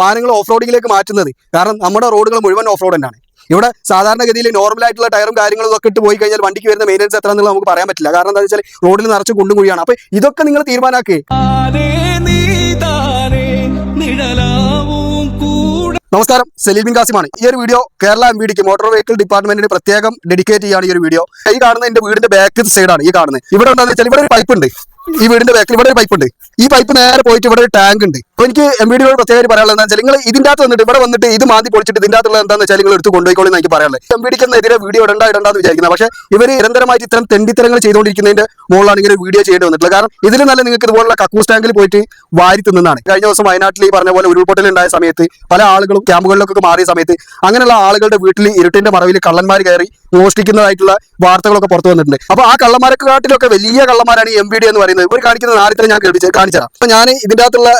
വാഹനങ്ങൾ ഓഫ് റോഡിങ്ങിലേക്ക് മാറ്റുന്നത്. കാരണം നമ്മുടെ റോഡുകൾ മുഴുവൻ ഓഫ് റോഡ് തന്നെയാണ് ഇവിടെ സാധാരണഗതിയിൽ നോർമൽ ആയിട്ടുള്ള ടയറും കാര്യങ്ങളും ഒക്കെ ഇട്ട് പോയി കഴിഞ്ഞാൽ വണ്ടിക്ക് വരുന്ന മെയിന്റെനൻസ് എത്ര എന്നുള്ളത് നമുക്ക് പറയാൻ പറ്റില്ല. കാരണം എന്താ വെച്ചാൽ റോഡിൽ നിറച്ച് കുണ്ടും കുഴിയാണ്. അപ്പൊ ഇതൊക്കെ നിങ്ങൾ കൂടെ. നമസ്കാരം. സലീബിൻ കാസിമാണ് ഈ ഒരു video Kerala M motor vehicle ഡിപ്പാർട്ട്മെന്റിന് പ്രത്യേകം ഡെഡിക്കേറ്റ് ചെയ്യാണ് ഈ ഒരു വീഡിയോ. ഈ കാണുന്ന എന്റെ വീടിന്റെ ബാക്ക് സൈഡാണ് ഈ കാണുന്നത്. ഇവിടെ എന്താണെന്ന് വെച്ചാൽ ഇവിടെ ഒരു പൈപ്പ് ഉണ്ട്. ഈ വീടിന്റെ ബാക്കിൽ ഇവിടെ ഒരു പൈപ്പ് ഉണ്ട്. ഈ പൈപ്പ് നേരെ പോയിട്ട് ഇവിടെ ഒരു ടാങ്ക് ഉണ്ട്. അപ്പൊ എനിക്ക് എം ബി ഡിയോട് പ്രത്യേകം പറയാനുള്ളത് എന്താ വെച്ചാൽ നിങ്ങൾ ഇതിന്റെ അകത്ത് വന്നിട്ട് ഇവിടെ വന്നിട്ട് ഇത് മാന്തി പൊളിച്ചിട്ട് ഇതിന്റെ അകത്തുള്ള എന്താണെന്ന് വെച്ചാൽ നിങ്ങൾ എടുത്ത് കൊണ്ടുപോയിക്കോളൂ എനിക്ക് പറയാനുള്ളത്. എം ബി ഡിക്കെതിരെ വീഡിയോ ഇടണ്ട ഇടണ്ടെന്ന് വിചാരിക്കുന്നത് പക്ഷേ ഇവർ നിരന്തരമായിട്ട് ഇത്തരം തെണ്ടിത്തരങ്ങൾ ചെയ്തുകൊണ്ടിരിക്കുന്നതിന്റെ മുകളിലാണ് ഇങ്ങനെ വീഡിയോ ചെയ്യേണ്ടി വന്നിട്ടുള്ളത്. കാരണം ഇതിൽ നല്ല നിങ്ങൾക്ക് ഇതുപോലുള്ള കക്കൂസ് ടാങ്കിൽ പോയിട്ട് വാരി തിന്നുന്നതാണ്. കഴിഞ്ഞ ദിവസം വയനാട്ടിൽ ഈ പറഞ്ഞ പോലെ ഉരുൾപൊട്ടൽ ഉണ്ടായ സമയത്ത് പല ആളുകളും ക്യാമ്പുകളിലൊക്കെ മാറിയ സമയത്ത് അങ്ങനെയുള്ള ആളുകളുടെ വീട്ടിൽ ഇരുട്ടിന്റെ മറവിൽ കള്ളന്മാർ കയറി മോഷ്ടിക്കുന്നതായിട്ടുള്ള വാർത്തകളൊക്കെ പുറത്തു വന്നിട്ടുണ്ട്. അപ്പൊ ആ കള്ളന്മാരെക്കാട്ടിലൊക്കെ വലിയ കള്ളന്മാരാണ് ഈ എം എന്ന് പറയുന്നത്. ഇവർ കാണിക്കുന്ന നാളത്തെ ഞാൻ കേൾപ്പിച്ച് കാണിച്ചതാണ് അപ്പൊ ഞാൻ ഇതിന്റെ അകത്തുള്ള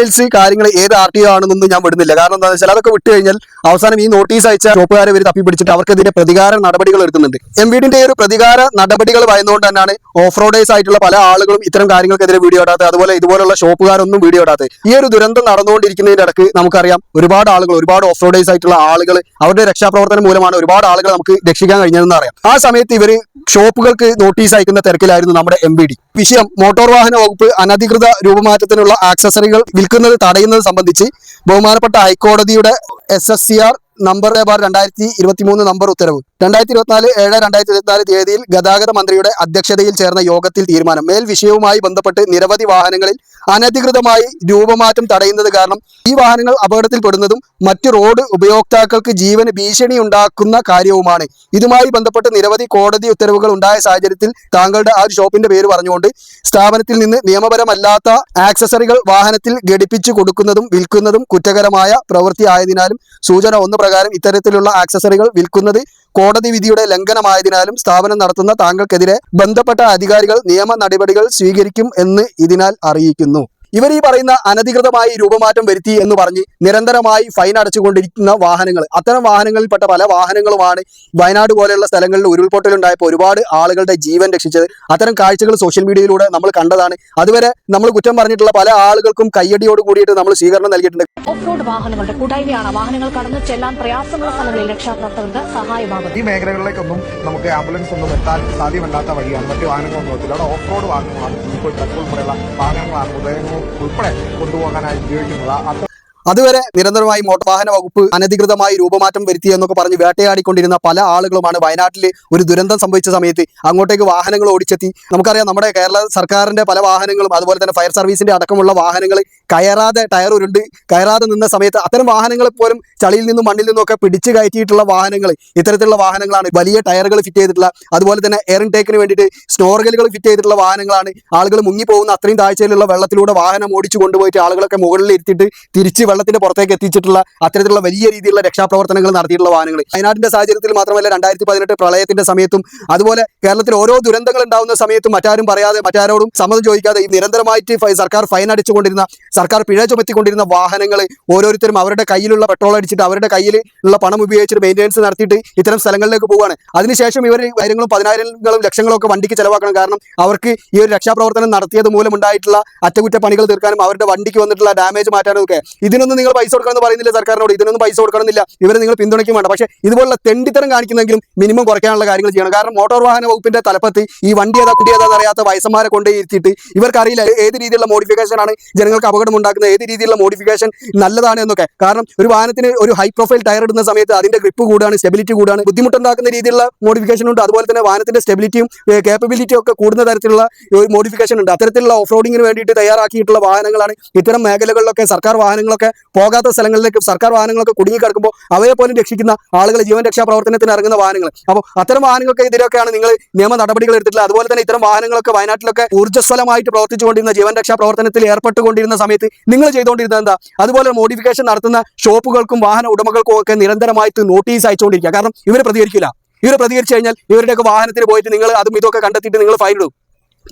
ഡീറ്റെയിൽസ് കാര്യങ്ങൾ ഏത് ആർ ടി ഒ ആണെന്നൊന്നും ഞാൻ വിടുന്നില്ല. കാരണം എന്താണെന്ന് വെച്ചാൽ അതൊക്കെ വിട്ടു കഴിഞ്ഞാൽ അവസാനം ഈ നോട്ടീസ് അയച്ച ഷോപ്പുകാരെ ഇവർ തപ്പിപ്പിടിച്ചിട്ട് അവർക്കെതിരെ പ്രതികാര നടപടികൾ എടുക്കുന്നുണ്ട് എം വീടിന്റെ ഒരു പ്രതികാര നടപടികൾ ഭയന്നുകൊണ്ട് തന്നെയാണ് ഓഫ് റോഡേഴ്സ് ആയിട്ടുള്ള പല ആളുകളും ഇത്തരം കാര്യങ്ങൾക്കെതിരെ വീഡിയോ ഇടാത്തത്. അതുപോലെ ഇതുപോലുള്ള ഷോപ്പുകാരൊന്നും വീഡിയോ ഇടാത്തത്. ഈ ഒരു ദുരന്തം നടന്നുകൊണ്ടിരിക്കുന്നതിന്റെ ഇടയ്ക്ക് നമുക്കറിയാം ഒരുപാട് ആളുകൾ ഒരുപാട് ഓഫ് റോഡേഴ്സ് ആയിട്ടുള്ള ആളുകൾ അവരുടെ രക്ഷാപ്രവർത്തനം മൂലമാണ് ഒരുപാട് ആളുകൾ നമുക്ക് രക്ഷിക്കാൻ കഴിഞ്ഞതെന്ന് അറിയാം. ആ സമയത്ത് ഇവർ ഷോപ്പുകൾക്ക് നോട്ടീസ് അയക്കുന്ന തിരക്കിലായിരുന്നു നമ്മുടെ എം വിഷയം മോട്ടോർ വാഹന വകുപ്പ് അനധികൃത രൂപമാറ്റത്തിനുള്ള ആക്സസറികൾ വിൽക്കുന്നത് തടയുന്നത് സംബന്ധിച്ച് ബഹുമാനപ്പെട്ട ഹൈക്കോടതിയുടെ S S C R number bar രണ്ടായിരത്തി ഇരുപത്തി മൂന്ന് നമ്പർ ഉത്തരവ്. രണ്ടായിരത്തി ഇരുപത്തിനാല് ഏഴ് രണ്ടായിരത്തി ഇരുപത്തിനാല് തീയതിയിൽ ഗതാഗത മന്ത്രിയുടെ അധ്യക്ഷതയിൽ ചേർന്ന യോഗത്തിൽ തീരുമാനം. മേൽ വിഷയവുമായി ബന്ധപ്പെട്ട് നിരവധി വാഹനങ്ങളിൽ അനധികൃതമായി രൂപമാറ്റം തടയുന്നത് കാരണം ഈ വാഹനങ്ങൾ അപകടത്തിൽപ്പെടുന്നതും മറ്റ് റോഡ് ഉപയോക്താക്കൾക്ക് ജീവന് ഭീഷണി ഉണ്ടാക്കുന്ന കാര്യവുമാണ്. ഇതുമായി ബന്ധപ്പെട്ട് നിരവധി കോടതി ഉത്തരവുകൾ ഉണ്ടായ സാഹചര്യത്തിൽ താങ്കളുടെ ആ ഷോപ്പിന്റെ പേര് പറഞ്ഞുകൊണ്ട് സ്ഥാപനത്തിൽ നിന്ന് നിയമപരമല്ലാത്ത ആക്സസറികൾ വാഹനത്തിൽ ഘടിപ്പിച്ചു കൊടുക്കുന്നതും വിൽക്കുന്നതും കുറ്റകരമായ പ്രവൃത്തി ആയതിനാലും സൂചന ഒന്ന് പ്രകാരം ഇത്തരത്തിലുള്ള ആക്സസറികൾ വിൽക്കുന്നത് കോടതി വിധിയുടെ ലംഘനമായതിനാലും സ്ഥാപനം നടത്തുന്ന താങ്കൾക്കെതിരെ ബന്ധപ്പെട്ട അധികാരികൾ നിയമ നടപടികൾ സ്വീകരിക്കും എന്ന് ഇതിനാൽ അറിയിക്കുന്നു. ഇവർ ഈ പറയുന്ന അനധികൃതമായി രൂപമാറ്റം വരുത്തി എന്ന് പറഞ്ഞ് നിരന്തരമായി ഫൈൻ അടച്ചുകൊണ്ടിരിക്കുന്ന വാഹനങ്ങൾ. അത്തരം വാഹനങ്ങളിൽപ്പെട്ട പല വാഹനങ്ങളുമാണ് വയനാട് പോലെയുള്ള സ്ഥലങ്ങളിൽ ഉരുൾപൊട്ടലുണ്ടായപ്പോൾ ഒരുപാട് ആളുകളുടെ ജീവൻ രക്ഷിച്ചത്. അത്തരം കാഴ്ചകൾ സോഷ്യൽ മീഡിയയിലൂടെ നമ്മൾ കണ്ടതാണ്. അതുവരെ നമ്മൾ കുറ്റം പറഞ്ഞിട്ടുള്ള പല ആളുകൾക്കും കയ്യടിയോട് കൂടിയിട്ട് നമ്മൾ സ്വീകരണം നൽകിയിട്ടുണ്ട്. ഓഫ് റോഡ് വാഹനങ്ങളുടെ കൂട്ടായ്മയാണ് വാഹനങ്ങൾ കടന്നു ചെല്ലാൻ പ്രയാസമുള്ള സ്ഥലങ്ങളിൽ രക്ഷാപ്രവർത്തകർക്ക് സഹായമാകും ഈ മേഖലകളിലേക്കൊന്നും നമുക്ക് ആംബുലൻസ് ഒന്നും എത്താൻ സാധ്യമല്ലാത്ത വഴിയാണ്. മറ്റു വാഹനങ്ങളൊന്നും എത്തില്ല. അവിടെ ഓഫ് റോഡ് വാഹനങ്ങളാണ് ഇപ്പോൾ ഉൾപ്പെടെയുള്ള വാഹനങ്ങളാണ്. മൃതദേഹങ്ങൾ ഉൾപ്പെടെ കൊണ്ടുപോകാനായി ഉപയോഗിക്കുന്നത് അത് അതുവരെ നിരന്തരമായി മോട്ടോർ വാഹന വകുപ്പ് അനധികൃതമായി രൂപമാറ്റം വരുത്തി എന്നൊക്കെ പറഞ്ഞ് വേട്ടയാടിക്കൊണ്ടിരുന്ന പല ആളുകളുമാണ് വയനാട്ടിൽ ഒരു ദുരന്തം സംഭവിച്ച സമയത്ത് അങ്ങോട്ടേക്ക് വാഹനങ്ങൾ ഓടിച്ചെത്തി. നമുക്കറിയാം നമ്മുടെ കേരള സർക്കാരിന്റെ പല വാഹനങ്ങളും അതുപോലെ തന്നെ ഫയർ സർവീസിന്റെ അടക്കമുള്ള വാഹനങ്ങൾ കയറാതെ ടയർ ഉരുണ്ട് കയറാതെ നിന്ന സമയത്ത് അത്തരം വാഹനങ്ങൾ പോലും ചളിയിൽ നിന്നും മണ്ണിൽ നിന്നൊക്കെ പിടിച്ചു കയറ്റിയിട്ടുള്ള വാഹനങ്ങൾ ഇത്തരത്തിലുള്ള വാഹനങ്ങളാണ്. വലിയ ടയറുകൾ ഫിറ്റ് ചെയ്തിട്ടുള്ള അതുപോലെ തന്നെ എയർ ഇൻടേക്കിന് വേണ്ടിയിട്ട് സ്നോർഗലുകൾ ഫിറ്റ് ചെയ്തിട്ടുള്ള വാഹനങ്ങളാണ്. ആളുകൾ മുങ്ങിപ്പോകുന്ന അത്രയും താഴ്ചയിലുള്ള വെള്ളത്തിലൂടെ വാഹനം ഓടിച്ചു കൊണ്ടുപോയിട്ട് ആളുകളൊക്കെ മുകളിൽ ഇരുത്തിയിട്ട് തിരിച്ച് വെള്ളത്തിന്റെ പുറത്തേക്ക് എത്തിച്ചിട്ടുള്ള അത്തരത്തിലുള്ള വലിയ രീതിയിലുള്ള രക്ഷാപ്രവർത്തനങ്ങൾ നടത്തിയിട്ടുള്ള വാഹനങ്ങൾ. വയനാടിന്റെ സാഹചര്യത്തിൽ മാത്രമല്ല രണ്ടായിരത്തി പതിനെട്ട് പ്രളയത്തിന്റെ സമയത്തും അതുപോലെ കേരളത്തിൽ ഓരോ ദുരന്തങ്ങൾ ഉണ്ടാവുന്ന സമയത്തും മറ്റാരും പറയാതെ മറ്റാരോടും സമ്മതം ചോദിക്കാതെ നിരന്തരമായിട്ട് സർക്കാർ ഫൈൻ അടിച്ചുകൊണ്ടിരുന്ന സർക്കാർ പിഴ ചുമത്തിക്കൊണ്ടിരുന്ന വാഹനങ്ങൾ ഓരോരുത്തരും അവരുടെ കയ്യിലുള്ള പെട്രോൾ അടിച്ചിട്ട് അവരുടെ കയ്യിൽ ഉള്ള പണം ഉപയോഗിച്ചിട്ട് മെയിന്റെനൻസ് നടത്തിയിട്ട് ഇത്തരം സ്ഥലങ്ങളിലേക്ക് പോവുകയാണ്. അതിനുശേഷം ഇവർ കാര്യങ്ങളും പതിനായിരങ്ങളും ലക്ഷങ്ങളൊക്കെ വണ്ടിക്ക് ചിലവാക്കണം. കാരണം അവർക്ക് ഈ ഒരു രക്ഷാപ്രവർത്തനം നടത്തിയത് മൂലമുണ്ടായിട്ടുള്ള അറ്റകുറ്റപ്പണികൾ തീർക്കാനും അവരുടെ വണ്ടിക്ക് വന്നിട്ടുള്ള ഡാമേജ് മാറ്റാനും ഒക്കെ ഇതിനൊന്നും നിങ്ങൾ പൈസ കൊടുക്കണമെന്ന് പറയുന്നില്ല സർക്കാരിനോട്. ഇതിനൊന്നും പൈസ കൊടുക്കണമെന്നില്ല. ഇവരെ നിങ്ങൾ പിന്തുണയ്ക്കും വേണ്ട. പക്ഷേ ഇതുപോലുള്ള തെണ്ടിത്തരം കാണിക്കുന്നെങ്കിലും മിനിമം കുറയ്ക്കാനുള്ള കാര്യങ്ങൾ ചെയ്യണം. കാരണം മോട്ടോർ വാഹന വകുപ്പിന്റെ തലപ്പത്ത് ഈ വണ്ടി ഏതാ കുട്ടി ഏതാ അറിയാത്ത വയസ്സന്മാരെ കൊണ്ടേ ഇരുത്തിയിട്ട് ഇവർക്കറിയില്ല ഏത് രീതിയിലുള്ള മോഡിഫിക്കേഷൻ ആണ് ജനങ്ങൾക്ക് അപകടം ഉണ്ടാക്കുന്നത് ഏത് രീതിയിലുള്ള മോഡിഫിക്കേഷൻ നല്ലതാണ് എന്നൊക്കെ. കാരണം ഒരു വാഹനത്തിന് ഒരു ഹൈ പ്രൊഫൈൽ ടയർ ഇടുന്ന സമയത്ത് അതിന്റെ ഗ്രിപ്പ് കൂടാണ് സ്റ്റെബിലിറ്റി കൂടാണ് ബുദ്ധിമുട്ടുണ്ടാക്കുന്ന രീതിയിലുള്ള മോഡിഫിക്കേഷൻ ഉണ്ട്. അതുപോലെ തന്നെ വാഹനത്തിന്റെ സ്റ്റെബിലിറ്റിയും കേപ്പബിലിറ്റിയും ഒക്കെ കൂടുന്ന തരത്തിലുള്ള ഒരു മോഡിഫിക്കേഷൻ ഉണ്ട്. അത്തരത്തിലുള്ള ഓഫ് റോഡിങ്ങിന് വേണ്ടിയിട്ട് തയ്യാറാക്കിയിട്ടുള്ള വാഹനങ്ങളാണ് ഇത്തരം മേഖലകളിലൊക്കെ സർക്കാർ വാഹനങ്ങളൊക്കെ പോകാത്ത സ്ഥലങ്ങളിലേക്ക് സർക്കാർ വാഹനങ്ങളൊക്കെ കുടുങ്ങി കിടക്കുമ്പോൾ അവയെ പോലും രക്ഷിക്കുന്ന ആളുകൾ ജീവൻ രക്ഷാ പ്രവർത്തനത്തിന് ഇറങ്ങുന്ന വാഹനങ്ങൾ. അപ്പോൾ അത്തരം വാഹനങ്ങൾക്ക് എതിരെയൊക്കെയാണ് നിങ്ങൾ നിയമ നടപടികൾ എടുത്തിട്ടുള്ളത്. അതുപോലെ തന്നെ ഇത്തരം വാഹനങ്ങളൊക്കെ വയനാട്ടിലൊക്കെ ഊർജസ്വലമായിട്ട് പ്രവർത്തിച്ചുകൊണ്ടിരുന്ന ജീവൻ രക്ഷാ പ്രവർത്തനത്തിൽ ഏർപ്പെട്ടുകൊണ്ടിരുന്ന സമയത്ത് നിങ്ങൾ ചെയ്തുകൊണ്ടിരുന്നത് എന്താ? അതുപോലെ മോഡിഫിക്കേഷൻ നടത്തുന്ന ഷോപ്പുകൾക്കും വാഹന ഉടമകൾക്കും ഒക്കെ നിരന്തരമായിട്ട് നോട്ടീസ് അയച്ചുകൊണ്ടിരിക്കുക. കാരണം ഇവർ പ്രതികരിക്കില്ല ഇവർ പ്രതികരിച്ചു കഴിഞ്ഞാൽ ഇവരുടെയൊക്കെ വാഹനത്തിന് പോയിട്ട് നിങ്ങൾ അതും ഇതൊക്കെ കണ്ടെത്തിയിട്ട് നിങ്ങൾ ഫൈൻ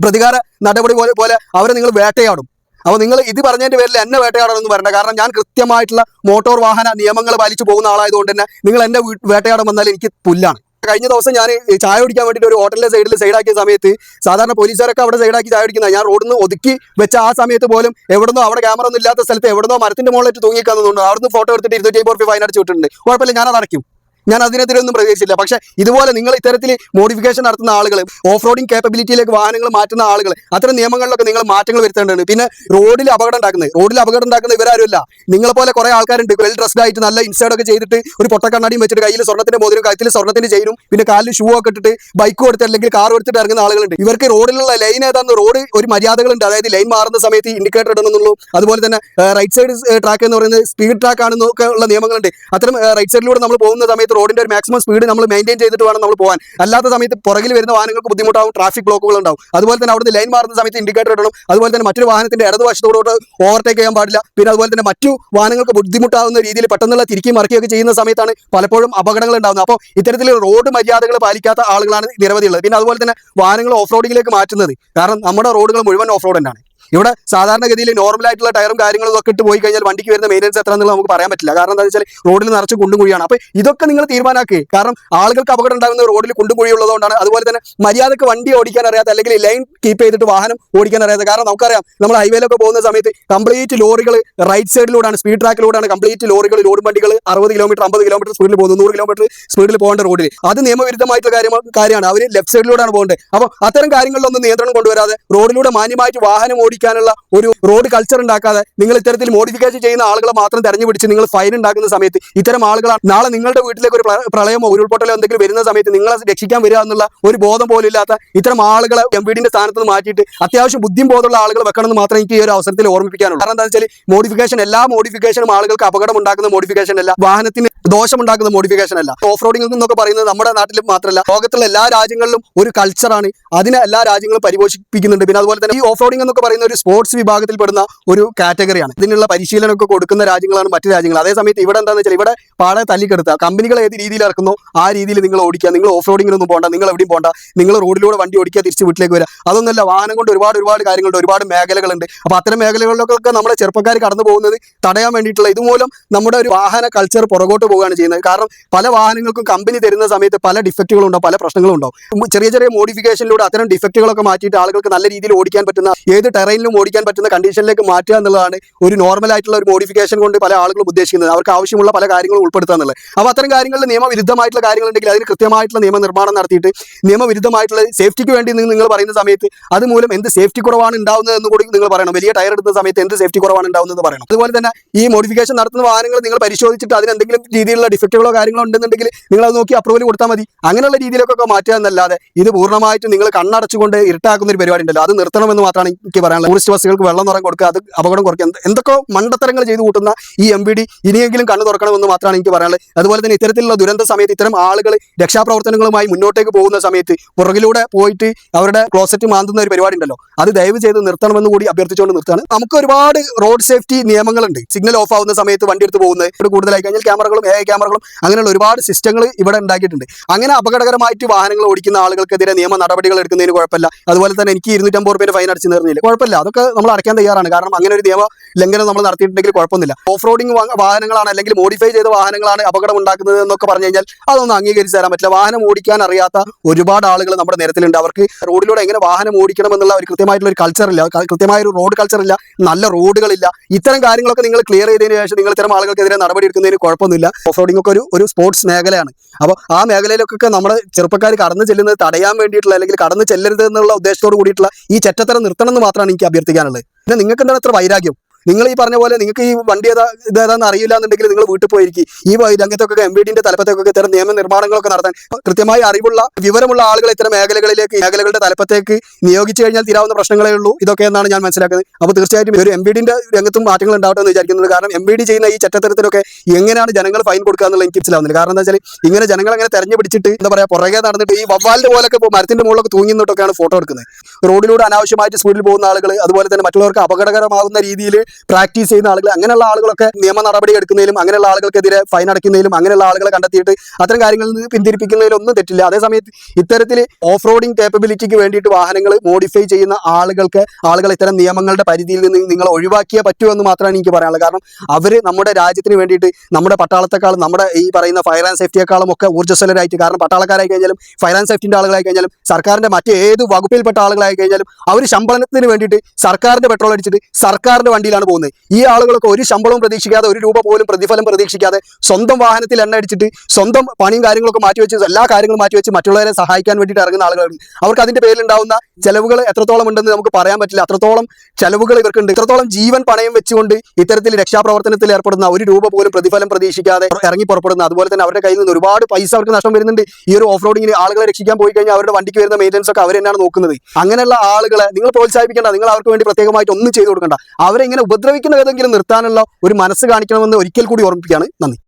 പ്രതികാര നടപടി പോലെ പോലെ അവരെ നിങ്ങൾ വേട്ടയാടും. അപ്പോൾ നിങ്ങൾ ഇത് പറഞ്ഞതിന്റെ പേരിൽ എന്നെ വേട്ടയാടണമെന്ന് പറയണ്ട. കാരണം ഞാൻ കൃത്യമായിട്ടുള്ള മോട്ടോർ വാഹന നിയമങ്ങൾ പാലിച്ചു പോകുന്ന ആളായതുകൊണ്ട് തന്നെ നിങ്ങൾ എന്നെ വേട്ടയാടം വേട്ടയാടാൻ വന്നാൽ എനിക്ക് പുല്ലാണ്. കഴിഞ്ഞ ദിവസം ഞാൻ ചായ കുടിക്കാൻ വേണ്ടിയിട്ട് ഒരു ഹോട്ടലിന്റെ സൈഡിൽ സൈഡാക്കിയ സമയത്ത് സാധാരണ പോലീസുകാരൊക്കെ അവിടെ സൈഡാക്കി ചായ കുടിക്കുന്ന ഞാൻ റോഡിൽ നിന്ന് ഒതുക്കി വെച്ച ആ സമയത്ത് പോലും എവിടുന്നോ അവിടെ ക്യാമറ ഒന്നും ഇല്ലാത്ത സ്ഥലത്ത് എവിടുന്നോ മരത്തിന്റെ മുകളിലേക്ക് തൂങ്ങിക്കാന്നുണ്ട് അവിടുന്ന് ഫോട്ടോ എടുത്തിട്ട് ഇരുന്നൂറ്റി അമ്പത് ഫൈൻ അടിച്ചു വിട്ടിട്ടുണ്ട്. കുഴപ്പമില്ല ഞാൻ അടയ്ക്കും. ഞാൻ അതിനെതിരെ ഒന്നും പ്രതീക്ഷിച്ചില്ല പക്ഷേ ഇതുപോലെ നിങ്ങൾ ഇത്തരത്തിൽ മോഡിഫിക്കേഷൻ നടത്തുന്ന ആളുകൾ ഓഫ് റോഡിംഗ് കേപ്പബിലിറ്റിയിലേക്ക് വാഹനങ്ങൾ മാറ്റുന്ന ആളുകൾ അത്തരം നിയമങ്ങളിലൊക്കെ നിങ്ങൾ മാറ്റങ്ങൾ വരുത്തേണ്ടതുണ്ട്. പിന്നെ റോഡിൽ അപകടം ഉണ്ടാക്കുന്നത്. റോഡിൽ അപകടം ഉണ്ടാക്കുന്ന ഇവരാരുമില്ല. നിങ്ങളെ പോലെ കുറെ ആൾക്കാരുണ്ട്. വെൽ ഡ്രസ്ഡ് ആയിട്ട് നല്ല ഇൻസൈഡ് ഒക്കെ ചെയ്തിട്ട് ഒരു പൊട്ടക്കണ്ണാടിയും വെച്ചിട്ട് കയ്യിൽ സ്വർണത്തിന്റെ മോതിരം കഴുത്തിൽ സ്വർണത്തിന്റെ ചെയിനും പിന്നെ കാലിൽ ഷൂ ഒക്കെ ഇട്ടിട്ട് ബൈക്ക് കൊടുത്ത് അല്ലെങ്കിൽ കാർ എടുത്തിട്ട് ഇറങ്ങുന്ന ആളുകളുണ്ട്. ഇവർക്ക് റോഡിലുള്ള ലൈൻ ഏതാന്ന് റോഡ് ഒരു മര്യാദകളുണ്ട്. അതായത് ലൈൻ മാറുന്ന സമയത്ത് ഇൻഡിക്കേറ്റർ ഇടണമെന്നുള്ളൂ. അതുപോലെ തന്നെ റൈറ്റ് സൈഡ് ട്രാക്ക് എന്ന് പറയുന്നത് സ്പീഡ് ട്രാക്ക് ആണെന്നൊക്കെ ഉള്ള നിയമങ്ങളുണ്ട്. അത്തരം റൈറ്റ് സൈഡിലൂടെ നമ്മൾ പോകുന്ന സമയത്ത് റോഡിന്റെ ഒരു മാക്സിമം സ്പീഡ് നമ്മൾ മെയിന്റെയിൻ ചെയ്തിട്ട് വേണം നമ്മൾ പോകാൻ. അല്ലാത്ത സമയത്ത് പുറകിൽ വരുന്ന വാഹനങ്ങൾക്ക് ബുദ്ധിമുട്ടാവും ട്രാഫിക് ബ്ലോക്കുകൾ ഉണ്ടാവും അതുപോലെ തന്നെ അവിടുന്ന് ലൈൻ മാറുന്ന സമയത്ത് ഇൻഡിക്കേറ്റർ ഇടണം. അതുപോലെ തന്നെ മറ്റൊരു വാഹനത്തിന്റെ ഇടതുവശത്തോട് ഓവർടേക്ക് ചെയ്യാൻ പാടില്ല. പിന്നെ അതുപോലെ തന്നെ മറ്റു വാഹനങ്ങൾക്ക് ബുദ്ധിമുട്ടാവുന്ന രീതിയിൽ പെട്ടെന്നുള്ള തിരിക്കി മറക്കുകയൊക്കെ ചെയ്യുന്ന സമയത്താണ് പലപ്പോഴും അപകടങ്ങൾ ഉണ്ടാകുന്നത് അപ്പോൾ ഇത്തരത്തിൽ റോഡ് മര്യാദകൾ പാലിക്കാത്ത ആളുകളാണ് നിരവധിയുള്ളത്. പിന്നെ അതുപോലെ തന്നെ വാഹനങ്ങൾ ഓഫ് റോഡിങ്ങിലേക്ക് മാറ്റുന്നത്. കാരണം നമ്മുടെ റോഡുകൾ മുഴുവൻ ഓഫ് റോഡ് തന്നെയാണ്. ഇവിടെ സാധാരണഗതിയിൽ നോർമൽ ആയിട്ടുള്ള ടയറും കാര്യങ്ങളും ഒക്കെ ഇട്ട് പോയി കഴിഞ്ഞാൽ വണ്ടിക്ക് വരുന്ന മെയിന്റെനൻസ് എത്ര എന്നുള്ളത് നമുക്ക് പറയാൻ പറ്റില്ല. കാരണം എന്താ വെച്ചാൽ റോഡിൽ നിറച്ച് കുണ്ടും കുഴിയാണ്. അപ്പോൾ ഇതൊക്കെ നിങ്ങൾ തീരുമാനമാക്കുക കാരണം ആളുകൾക്ക് അപകടം ഉണ്ടാകുന്ന റോഡിൽ കുണ്ടും കുഴി ഉള്ളതുകൊണ്ടാണ്. അതുപോലെ തന്നെ മര്യാദയ്ക്ക് വണ്ടി ഓടിക്കാൻ അറിയാത്ത അല്ലെങ്കിൽ ലൈൻ കീപ്പ് ചെയ്തിട്ട് വാഹനം ഓടിക്കാൻ അറിയാത്ത. കാരണം നമുക്കറിയാം നമ്മൾ ഹൈവേയിലൊക്കെ പോകുന്ന സമയത്ത് കംപ്ലീറ്റ് ലോറികൾ റൈറ്റ് സൈഡിലൂടെയാണ് സ്പീഡ് ട്രാക്കിലൂടെയാണ് കംപ്ലീറ്റ് ലോറികൾ ലോഡ് വണ്ടികൾ അറുപത് കിലോമീറ്റർ അമ്പത് കിലോമീറ്റർ സ്പീഡിൽ പോകുന്നു നൂറ് കിലോമീറ്റർ സ്പീഡിൽ പോകേണ്ട റോഡിൽ അത് നിയമവിരുദ്ധമായിട്ടുള്ള കാര്യം കാര്യമാണ്. അവർ ലെഫ്റ്റ് സൈഡിലൂടെയാണ് പോകേണ്ടത്. അപ്പോൾ അത്തരം കാര്യങ്ങളിലൊന്നും നിയന്ത്രണം കൊണ്ടുവരാതെ റോഡിലൂടെ മാന്യമായിട്ട് വാഹനം ഓടിക്കാനുള്ള ഒരു റോഡ് കൾച്ചർ ഉണ്ടാക്കാതെ നിങ്ങൾ ഇത്തരത്തിൽ മോഡിഫിക്കേഷൻ ചെയ്യുന്ന ആളുകളെ മാത്രം തെരഞ്ഞു പിടിച്ച് നിങ്ങൾ ഫൈൻ ഉണ്ടാക്കുന്ന സമയത്ത് ഇത്തരം ആളുകളാണ് നാളെ നിങ്ങളുടെ വീട്ടിലേക്ക് ഒരു പ്ര- പ്രളയമോ ഉരുൾപൊട്ടലോ എന്തെങ്കിലും വരുന്ന സമയത്ത് നിങ്ങളെ രക്ഷിക്കാൻ വരിക എന്നുള്ള ഒരു ബോധം പോലും ഇല്ലാത്ത ഇത്തരം ആളുകളെ എം വീടിന്റെ സ്ഥാനത്ത് മാറ്റിയിട്ട് അത്യാവശ്യം ബുദ്ധിയും ബോധമുള്ള ആളുകൾ വെക്കണമെന്ന് മാത്രം എനിക്ക് ഈ ഒരു അവസരത്തിൽ ഓർമ്മിപ്പിക്കാനുള്ളൂ. കാരണം എന്താ വെച്ചാൽ മോഡിഫിക്കേഷൻ എല്ലാ മോഡിഫിക്കേഷനും ആളുകൾക്ക് അപകടം ഉണ്ടാക്കുന്ന മോഡിഫിക്കേഷൻ അല്ല. വാഹനത്തിന് ദോഷമുണ്ടാക്കുന്ന മോഡിഫിക്കേഷൻ അല്ല. ഓഫ് റോഡിംഗ് എന്നൊക്കെ പറയുന്നത് നമ്മുടെ നാട്ടിൽ മാത്രമല്ല ലോകത്തുള്ള എല്ലാ രാജ്യങ്ങളിലും ഒരു കൾച്ചറാണ് അതിനെ എല്ലാ രാജ്യങ്ങളും പരിപോഷിപ്പിക്കുന്നുണ്ട്. പിന്നെ അതുപോലെ തന്നെ ഈ ഓഫ് റോഡിംഗ് എന്നൊക്കെ പറയുന്ന ഒരു സ്പോർട്സ് വിഭാഗത്തിൽ പെടുന്ന ഒരു കാറ്റഗറിയാണ് ഇതിനുള്ള പരിശീലനമൊക്കെ കൊടുക്കുന്ന രാജ്യങ്ങളാണ് മറ്റു രാജ്യങ്ങൾ. അതേ സമയത്ത് ഇവിടെ എന്താണെന്ന് വെച്ചാൽ ഇവിടെ പാടെ തല്ലിക്കെടുത്ത. കമ്പനികൾ ഏത് രീതിയിൽ ഇറക്കുന്നു ആ രീതിയിൽ നിങ്ങൾ ഓടിക്കുക. നിങ്ങൾ ഓഫ് റോഡിങ്ങിനൊന്നും പോകണ്ട നിങ്ങൾ എവിടെയും പോകണ്ട നിങ്ങൾ റോഡിലൂടെ വണ്ടി ഓടിക്കുക തിരിച്ച് വീട്ടിലേക്ക് വരിക. അതൊന്നുമല്ല വാഹനം കൊണ്ട് ഒരുപാട് ഒരുപാട് കാര്യങ്ങളുണ്ട്. ഒരുപാട് മേഖലകളുണ്ട്. അപ്പോൾ അത്തരം മേഖലകളിലൊക്കെ നമ്മുടെ ചെറുപ്പക്കാർ കടന്നു പോകുന്നത് തടയാൻ വേണ്ടിയിട്ടുള്ള ഇതുമൂലം നമ്മുടെ ഒരു വാഹന കൾച്ചർ പുറകോട്ട് പോവുകയാണ് ചെയ്യുന്നത്. കാരണം പല വാഹനങ്ങൾക്കും കമ്പനി തരുന്ന സമയത്ത് പല ഡിഫക്റ്റുകളും ഉണ്ടാവും പല പ്രശ്നങ്ങളും ഉണ്ടാവും ചെറിയ ചെറിയ മോഡിഫിക്കേഷനിലൂടെ അത്തരം ഡിഫക്റ്റുകളൊക്കെ മാറ്റിയിട്ട് ആളുകൾക്ക് നല്ല രീതിയിൽ ഓടിക്കാൻ പറ്റുന്ന ഏത് ടെറൈനിലും ഓടിക്കാൻ പറ്റുന്ന കണ്ടീഷനിലേക്ക് മാറ്റുക എന്നുള്ളതാണ് ഒരു നോർമൽ ആയിട്ടുള്ള ഒരു മോഡിഫിക്കേഷൻ കൊണ്ട് പല ആളുകളും ഉദ്ദേശിക്കുന്നത്. അവർക്ക് ആവശ്യമുള്ള പല കാര്യങ്ങളും ഉൾപ്പെടുത്തുക എന്നുള്ളത്. അപ്പോൾ അത്തരം കാര്യങ്ങളിൽ നിയമവിരുദ്ധമായിട്ടുള്ള കാര്യങ്ങളുണ്ടെങ്കിൽ അതിന് കൃത്യമായിട്ടുള്ള നിയമനിർമ്മാണം നടത്തിയിട്ട് നിയമവിരുദ്ധമായിട്ടുള്ള സേഫ്റ്റിക്ക് വേണ്ടി നിങ്ങൾ പറയുന്ന സമയത്ത് അതുമൂലം എന്ത് സേഫ്റ്റി കുറവാണ് ഉണ്ടാവുന്നത് എന്ന് കൂടി നിങ്ങൾ പറയണം. വലിയ ടയർ എടുത്ത സമയത്ത് എന്ത് സേഫ്റ്റി കുറവാണ് ഉണ്ടാവുന്നത് പറയണം. അതുപോലെ തന്നെ ഈ മോഡിഫിക്കേഷൻ നടത്തുന്ന വാഹനങ്ങൾ നിങ്ങൾ പരിശോധിച്ചിട്ട് അതിന് എന്തെങ്കിലും രീതിയിലുള്ള ഡിഫക്റ്റുകളോ കാര്യങ്ങളോ ഉണ്ടെന്നുണ്ടെങ്കിൽ നിങ്ങൾ അത് നോക്കി അപ്രൂവൽ കൊടുത്താൽ മതി. അങ്ങനെയുള്ള രീതിയിലൊക്കെ മാറ്റുക എന്നല്ലാതെ ഇത് പൂർണമായിട്ടും നിങ്ങൾ കണ്ണടച്ചുകൊണ്ട് ഇരുട്ടാക്കുന്ന ഒരു പരിപാടി ഉണ്ടല്ലോ. അത് നിർത്തണമെന്ന് മാത്രമാണ് എനിക്ക് പറയാനുള്ളത്. ടൂറിസ്റ്റ് ബസ്സുകൾക്ക് വെള്ളം നിറം കൊടുക്കുക അത് അപകടം കുറയ്ക്കുക എന്തൊക്കെ മണ്ടത്തരങ്ങൾ ചെയ്തു കൂട്ടുന്ന ഈ എം ഇനിയെങ്കിലും കണ്ണു തുറക്കണമെന്ന് മാത്രമാണ് എനിക്ക് പറയാനുള്ളത്. അതുപോലെ തന്നെ ഇത്തരത്തിലുള്ള ദുരന്ത സമയത്ത് ഇത്തരം ആളുകൾ രക്ഷാപ്രവർത്തനങ്ങളുമായി മുന്നോട്ടേക്ക് പോകുന്ന സമയത്ത് പുറകിലൂടെ പോയിട്ട് അവരുടെ ക്ലോസറ്റ് മാന്തുന്ന ഒരു പരിപാടി ഉണ്ടല്ലോ. അത് ദയവ് ചെയ്ത് നിർത്തണമെന്ന് കൂടി അഭ്യർത്ഥിച്ചുകൊണ്ട് നിർത്താണ് നമുക്ക് ഒരുപാട് റോഡ് സേഫ്റ്റി നിയമങ്ങളുണ്ട്. സിഗ്നൽ ഓഫ് ആവുന്ന സമയത്ത് വണ്ടി എടുത്ത് പോകുന്നത്. കൂടുതലായി കഴിഞ്ഞാൽ ക്യാമറകളും എ ക്യാമറകളും അങ്ങനെയുള്ള ഒരുപാട് സിസ്റ്റങ്ങൾ ഇവിടെ ഉണ്ടാക്കിയിട്ടുണ്ട്. അങ്ങനെ അപകടകരമായിട്ട് വാഹനങ്ങൾ ഓടിക്കുന്ന ആളുകൾക്കെതിരെ നിയമ നടപടികൾ എടുക്കുന്നതിന് കുഴപ്പമില്ല. അതുപോലെ തന്നെ എനിക്ക് ഇരുന്നൂറ്റമ്പത് രൂപയുടെ ഫൈൻ അടിച്ച് നേർന്നില്ല കുഴപ്പമില്ല. അതൊക്കെ നമ്മൾ അടയ്ക്കാൻ തയ്യാറാണ്. കാരണം അങ്ങനെ ഒരു നിയമ ലംഘനം നമ്മൾ നടത്തിയിട്ടുണ്ടെങ്കിൽ കുഴപ്പമൊന്നുമില്ല. ഓഫ് റോഡിംഗ് വാഹനങ്ങളാണ് അല്ലെങ്കിൽ മോഡിഫൈ ചെയ്ത വാഹനങ്ങളാണ് അപകടം ഉണ്ടാക്കുന്നത് എന്നൊക്കെ പറഞ്ഞു കഴിഞ്ഞാൽ അതൊന്നും അംഗീകരിച്ച് തരാൻ പറ്റില്ല. വാഹനം ഓടിക്കാൻ അറിയാത്ത ഒരുപാട് ആളുകൾ നമ്മുടെ നിരത്തിലുണ്ട്. അവർക്ക് റോഡിലൂടെ എങ്ങനെ വാഹനം ഓടിക്കണം എന്നുള്ള ഒരു കൃത്യമായിട്ടുള്ള ഒരു കൾച്ചർ ഇല്ല. കൃത്യമായ ഒരു റോഡ് കൾച്ചർ ഇല്ല. നല്ല റോഡുകളില്ല ഇത്തരം കാര്യങ്ങളൊക്കെ നിങ്ങൾ ക്ലിയർ ചെയ്തതിന് ശേഷം നിങ്ങൾ ഇത്തരം ആളുകൾക്കെതിരെ നടപടി എടുക്കുന്നതിന് കുഴപ്പമൊന്നുമില്ല. ഓഫ് റോഡിംഗ് ഒക്കെ ഒരു ഒരു സ്പോർട്സ് മേഖലയാണ്. അപ്പോൾ ആ മേഖലയിലൊക്കെ നമ്മുടെ ചെറുപ്പക്കാർ കടന്നു ചെല്ലുന്നത് തടയാൻ വേണ്ടിയിട്ടുള്ള അല്ലെങ്കിൽ കടന്നു ചെല്ലരുത് എന്നുള്ള ഉദ്ദേശത്തോട് കൂടിയിട്ടുള്ള ഈ ചെറ്റത്തരം നിർത്തണം എന്ന് മാത്രമാണ് എനിക്ക് അഭ്യർത്ഥിക്കാനുള്ളത്. പിന്നെ നിങ്ങൾക്ക് എന്താണ് ഇത്ര വൈരാഗ്യം? നിങ്ങൾ ഈ പറഞ്ഞ പോലെ നിങ്ങൾക്ക് ഈ വണ്ടി ഏതാ ഇതേതാന്ന് അറിയില്ല എന്നുണ്ടെങ്കിൽ നിങ്ങൾ വീട്ടിൽ പോയിരിക്കും. ഈ രംഗത്തൊക്കെ എം ബി ഡിന്റെ തലപ്പത്തേക്കൊക്കെ ഇത്തരം നിയമ നിർമ്മാണങ്ങളൊക്കെ നടത്താൻ കൃത്യമായി അറിവുള്ള വിവരമുള്ള ആളുകൾ ഇത്തരം മേഖലകളിലേക്ക് മേഖലകളുടെ തലപ്പത്തേക്ക് നിയോഗിച്ചു കഴിഞ്ഞാൽ തീരാവുന്ന പ്രശ്നങ്ങളേ ഉള്ളൂ. ഇതൊക്കെ എന്നാണ് ഞാൻ മനസ്സിലാക്കുന്നത്. അപ്പോൾ തീർച്ചയായിട്ടും ഒരു എം ബി ഡിന്റെ രംഗത്തും മാറ്റങ്ങൾ ഉണ്ടാവട്ടെ എന്ന് വിചാരിക്കുന്നത് കാരണം എം ബി ഡി ചെയ്യുന്ന ഈ ചട്ടത്തരത്തിലൊക്കെ എങ്ങനെയാണ് ജനങ്ങൾ ഫൈൻ കൊടുക്കുക എന്നുള്ള എനിക്ക് മനസ്സിലാവുന്നില്ല. കാരണം എന്താ വെച്ചാൽ ഇങ്ങനെ ജനങ്ങൾ അങ്ങനെ തെരഞ്ഞു പിടിച്ചിട്ട് എന്താ പറയാ പുറകെ നടന്നിട്ട് ഈ വവ്വാലിന്റെ പോലൊക്കെ മരത്തിന്റെ മുകളിലൊക്കെ തൂങ്ങി നിന്നിട്ടൊക്കെയാണ് ഫോട്ടോ എടുക്കുന്നത്. റോഡിലൂടെ അനാവശ്യമായിട്ട് സ്പീഡിൽ പോകുന്ന ആളുകൾ അതുപോലെ തന്നെ മറ്റുള്ളവർക്ക് അപകടകരമാകുന്ന രീതിയിൽ പ്രാക്ടീസ് ചെയ്യുന്ന ആളുകൾ അങ്ങനെയുള്ള ആളുകളൊക്കെ നിയമ നടപടി എടുക്കുന്നതിലും അങ്ങനെയുള്ള ആളുകൾക്കെതിരെ ഫൈൻ അടയ്ക്കുന്നതിലും അങ്ങനെയുള്ള ആളുകളെ കണ്ടെത്തിയിട്ട് അത്തരം കാര്യങ്ങളിൽ നിന്ന് പിന്തിരിപ്പിക്കുന്നതിലൊന്നും തെറ്റില്ല. അതേസമയത്ത് ഇത്തരത്തിൽ ഓഫ് റോഡിംഗ് കേപ്പബിലിറ്റിക്ക് വേണ്ടിയിട്ട് വാഹനങ്ങൾ മോഡിഫൈ ചെയ്യുന്ന ആളുകൾക്ക് ആളുകൾ ഇത്തരം നിയമങ്ങളുടെ പരിധിയിൽ നിന്ന് നിങ്ങൾ ഒഴിവാക്കിയേ പറ്റൂ എന്ന് മാത്രമാണ് എനിക്ക് പറയാനുള്ളത്. കാരണം അവർ നമ്മുടെ രാജ്യത്തിന് വേണ്ടിയിട്ട് നമ്മുടെ പട്ടാളത്തെക്കാളും നമ്മുടെ ഈ പറയുന്ന ഫയർ ആൻഡ് സേഫ്റ്റിയെക്കാളും ഒക്കെ ഊർജസ്വലരായിട്ട് കാരണം പട്ടാളക്കാരായി കഴിഞ്ഞാലും ഫയർ ആൻഡ് സേഫ്റ്റിന്റെ ആളുകളായി കഴിഞ്ഞാലും സർക്കാരിന്റെ മറ്റേത് വകുപ്പിൽപ്പെട്ട ആളുകളായി കഴിഞ്ഞാലും അവർ ശമ്പളത്തിന് വേണ്ടിയിട്ട് സർക്കാരിന്റെ പെട്രോൾ അടിച്ചിട്ട് സർക്കാരിന്റെ സർക്കാരിന്റെ വണ്ടിയിലാണ് പോകുന്നത്. ഈ ആളുകളൊക്കെ ഒരു ശമ്പളവും പ്രതീക്ഷിക്കാതെ ഒരു രൂപ പോലും പ്രതിഫലം പ്രതീക്ഷിക്കാതെ സ്വന്തം വാഹനത്തിൽ എണ്ണ അടിച്ചിട്ട് സ്വന്തം പണിയും കാര്യങ്ങളൊക്കെ മാറ്റിവെച്ച് എല്ലാ കാര്യങ്ങളും മാറ്റിവെച്ച് മറ്റുള്ളവരെ സഹായിക്കാൻ വേണ്ടിയിട്ട് ഇറങ്ങുന്ന ആളുകളാണ്. അവർക്ക് അതിന്റെ പേരിലുണ്ടാവുന്ന ചെലവുകൾ എത്രത്തോളം ഉണ്ടെന്ന് നമുക്ക് പറയാൻ പറ്റില്ല. അത്രത്തോളം ചെലവുകൾ ഇവർക്കുണ്ട്. ഇത്രത്തോളം ജീവൻ പണയം വെച്ചുകൊണ്ട് ഇത്തരത്തിൽ രക്ഷാപ്രവർത്തനത്തിൽ ഏർപ്പെടുന്ന ഒരു രൂപ പോലും പ്രതിഫലം പ്രതീക്ഷിക്കാതെ ഇറങ്ങി പുറപ്പെടുന്ന അതുപോലെ തന്നെ അവരുടെ കയ്യിൽ നിന്ന് ഒരുപാട് പൈസ അവർക്ക് നഷ്ടം വരുന്നുണ്ട്. ഈ ഒരു ഓഫ് റോഡിങ്ങിന് ആളുകളെ രക്ഷിക്കാൻ പോയി കഴിഞ്ഞാൽ അവരുടെ വണ്ടിക്ക് വരുന്ന മെയിന്റനൻസ് ഒക്കെ അവർ തന്നെയാണ് നോക്കുന്നത്. അങ്ങനെയുള്ള ആളുകളെ നിങ്ങൾ പ്രോത്സാഹിപ്പിക്കേണ്ട. നിങ്ങൾ അവർക്ക് വേണ്ടി പ്രത്യേകമായിട്ട് ഒന്നും ചെയ്തു കൊടുക്കണ്ട. അവരെ ഇങ്ങനെ ഉപദ്രവിക്കുന്ന ഏതെങ്കിലും നിർത്താനുള്ള ഒരു മനസ്സ് കാണിക്കണമെന്ന് ഒരിക്കൽ കൂടി ഓർമ്മിപ്പിക്കുകയാണ് നന്ദി.